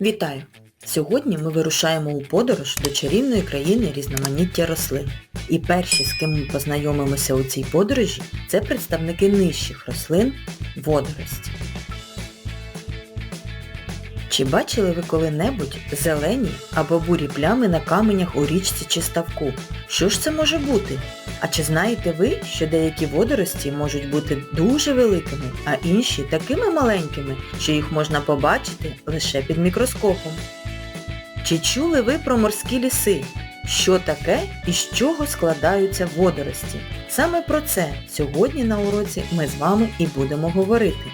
Вітаю! Сьогодні ми вирушаємо у подорож до чарівної країни різноманіття рослин. І перші, з ким ми познайомимося у цій подорожі, це представники нижчих рослин водорості. Чи бачили ви коли-небудь зелені або бурі плями на каменях у річці чи ставку? Що ж це може бути? А чи знаєте ви, що деякі водорості можуть бути дуже великими, а інші такими маленькими, що їх можна побачити лише під мікроскопом? Чи чули ви про морські ліси? Що таке і з чого складаються водорості? Саме про це сьогодні на уроці ми з вами і будемо говорити.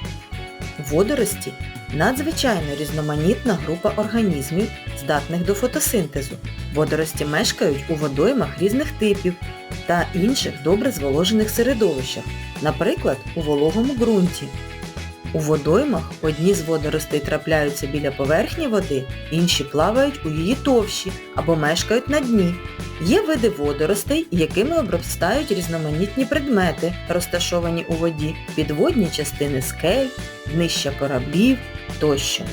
Водорості надзвичайно різноманітна група організмів, здатних до фотосинтезу. Водорості мешкають у водоймах різних типів та інших добре зволожених середовищах, наприклад, у вологому ґрунті. У водоймах одні з водоростей трапляються біля поверхні води, інші плавають у її товщі або мешкають на дні. Є види водоростей, якими обростають різноманітні предмети, розташовані у воді, підводні частини скель, днища кораблів тощо.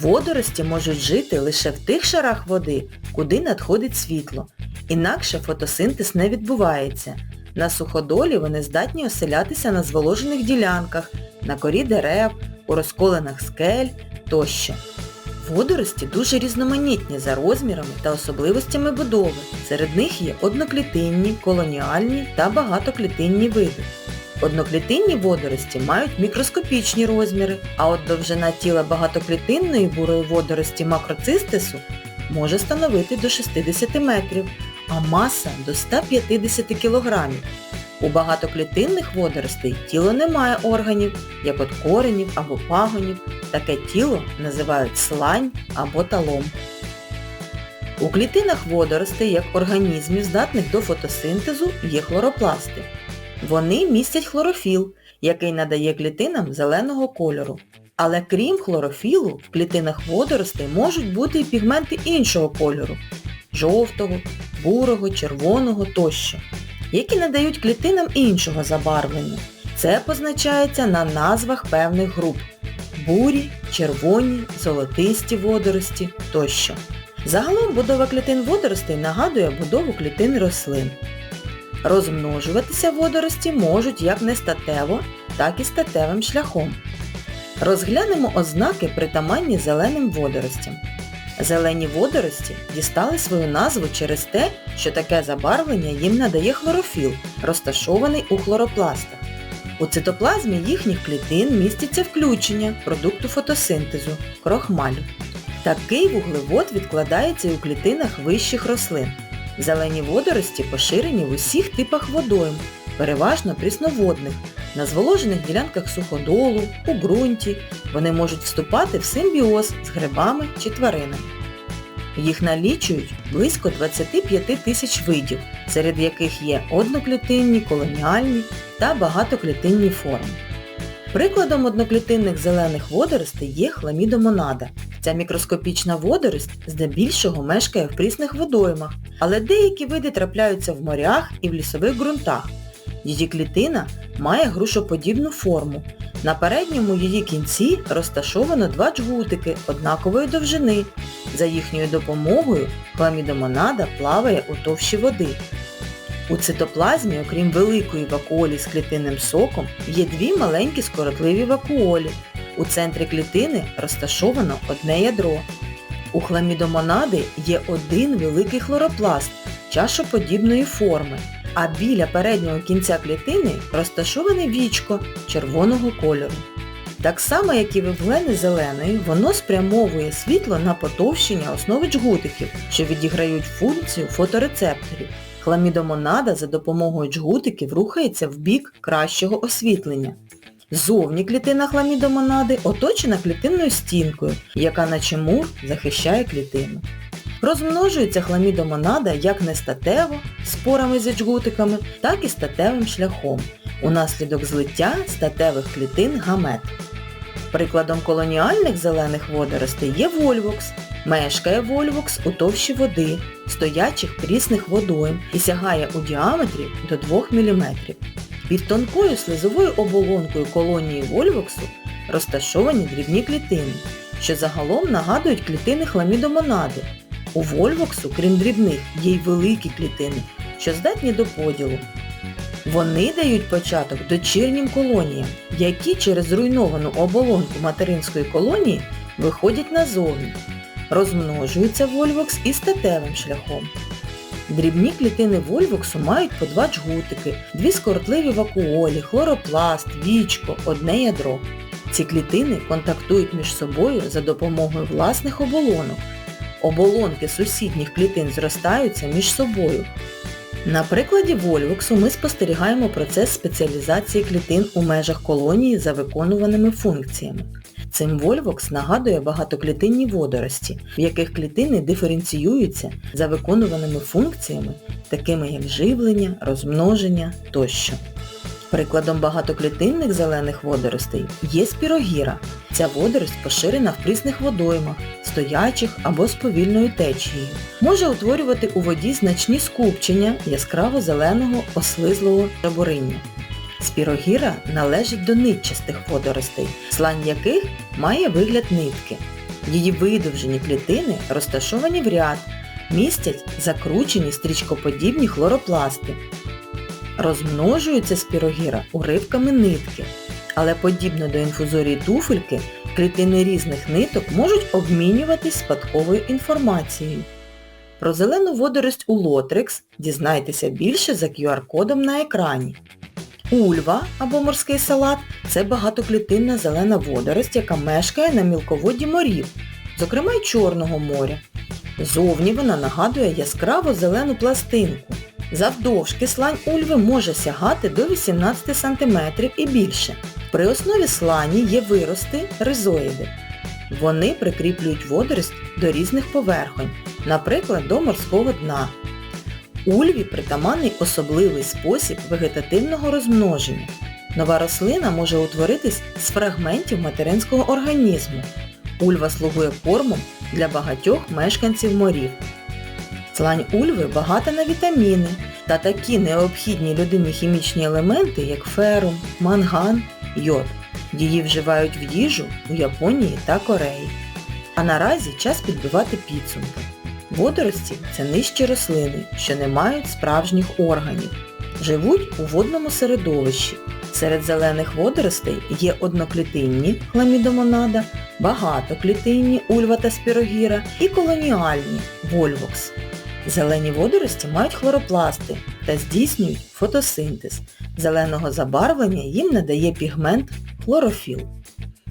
Водорості можуть жити лише в тих шарах води, куди надходить світло. Інакше фотосинтез не відбувається. На суходолі вони здатні оселятися на зволожених ділянках, на корі дерев, у розколених скель тощо. Водорості дуже різноманітні за розмірами та особливостями будови. Серед них є одноклітинні, колоніальні та багатоклітинні види. Одноклітинні водорості мають мікроскопічні розміри, а от довжина тіла багатоклітинної бурої водорості макроцистису може становити до 60 метрів, а маса до 150 кг. У багатоклітинних водоростей тіло не має органів, як от коренів або пагонів. Таке тіло називають слань або талом. У клітинах водоростей, як організмів, здатних до фотосинтезу, є хлоропласти. Вони містять хлорофіл, який надає клітинам зеленого кольору. Але крім хлорофілу, в клітинах водоростей можуть бути і пігменти іншого кольору жовтого, бурого, червоного тощо, які надають клітинам іншого забарвлення. Це позначається на назвах певних груп бурі, червоні, золотисті водорості тощо. Загалом будова клітин водоростей нагадує будову клітин рослин. Розмножуватися водорості можуть як нестатево, так і статевим шляхом. Розглянемо ознаки притаманні зеленим водоростям. Зелені водорості дістали свою назву через те, що таке забарвлення їм надає хлорофіл, розташований у хлоропластах. У цитоплазмі їхніх клітин міститься включення продукту фотосинтезу крохмалю. Такий вуглевод відкладається і у клітинах вищих рослин. Зелені водорості поширені в усіх типах водойм, переважно прісноводних, на зволожених ділянках суходолу, у ґрунті. Вони можуть вступати в симбіоз з грибами чи тваринами. Їх налічують близько 25 тисяч видів, серед яких є одноклітинні, колоніальні та багатоклітинні форми. Прикладом одноклітинних зелених водоростей є хламідомонада. Ця мікроскопічна водорость здебільшого мешкає в прісних водоймах, але деякі види трапляються в морях і в лісових ґрунтах. Її клітина має грушоподібну форму. На передньому її кінці розташовано два джгутики однакової довжини. За їхньою допомогою хламідомонада плаває у товщі води. У цитоплазмі, окрім великої вакуолі з клітинним соком, є дві маленькі скоротливі вакуолі. У центрі клітини розташовано одне ядро. У хламідомонади є один великий хлоропласт чашоподібної форми, а біля переднього кінця клітини розташоване вічко червоного кольору. Так само, як і вивлени зеленої, воно спрямовує світло на потовщення основи джгутиків, що відіграють функцію фоторецепторів. Хламідомонада за допомогою джгутиків рухається в бік кращого освітлення. Зовні клітина хламідомонади оточена клітинною стінкою, яка наче мур захищає клітину. Розмножується хламідомонада як нестатево, спорами зі джгутиками, так і статевим шляхом, унаслідок злиття статевих клітин гамет. Прикладом колоніальних зелених водоростей є вольвокс. Мешкає вольвокс у товщі води, стоячих прісних водойм і сягає у діаметрі до 2 мм. Під тонкою слизовою оболонкою колонії вольвоксу розташовані дрібні клітини. що загалом нагадують клітини хламідомонади. У вольвоксу, крім дрібних, є й великі клітини, що здатні до поділу. Вони дають початок дочірнім колоніям, які через зруйновану оболонку материнської колонії виходять назовні. Розмножується вольвокс і статевим шляхом. Дрібні клітини вольвоксу мають по два джгутики, дві скоротливі вакуолі, хлоропласт, вічко, одне ядро. Ці клітини контактують між собою за допомогою власних оболонок. Оболонки сусідніх клітин зростаються між собою. На прикладі вольвоксу ми спостерігаємо процес спеціалізації клітин у межах колонії за виконуваними функціями. Цим вольвокс нагадує багатоклітинні водорості, в яких клітини диференціюються за виконуваними функціями, такими як живлення, розмноження тощо. Прикладом багатоклітинних зелених водоростей є спірогіра. Ця водорость поширена в прісних водоймах, стоячих або з повільною течією. Може утворювати у воді значні скупчення яскраво зеленого ослизлого жабуриння. Спірогіра належить до нитчастих водоростей, слань яких має вигляд нитки. Її видовжені клітини розташовані в ряд, містять закручені стрічкоподібні хлоропласти. Розмножується спірогіра уривками нитки, але подібно до інфузорії туфельки, клітини різних ниток можуть обмінюватись спадковою інформацією. Про зелену водорость у лотрекс дізнайтеся більше за QR-кодом на екрані. Ульва або морський салат це багатоклітинна зелена водорость, яка мешкає на мілководді морів, зокрема й Чорного моря. Зовні вона нагадує яскраво зелену пластинку. Завдовжки слань ульви може сягати до 18 см і більше. При основі слані є вирости ризоїди. Вони прикріплюють водорость до різних поверхонь, наприклад, до морського дна. Ульві притаманний особливий спосіб вегетативного розмноження. Нова рослина може утворитись з фрагментів материнського організму. Ульва слугує кормом для багатьох мешканців морів. Слань ульви багата на вітаміни та такі необхідні людині хімічні елементи, як ферум, манган, йод. Її вживають в їжу у Японії та Кореї. А наразі час підбивати підсумки. Водорості це нижчі рослини, що не мають справжніх органів. Живуть у водному середовищі. Серед зелених водоростей є одноклітинні хламідомонада, багатоклітинні ульва та спірогіра і колоніальні вольвокс. Зелені водорості мають хлоропласти та здійснюють фотосинтез. Зеленого забарвлення їм надає пігмент хлорофіл.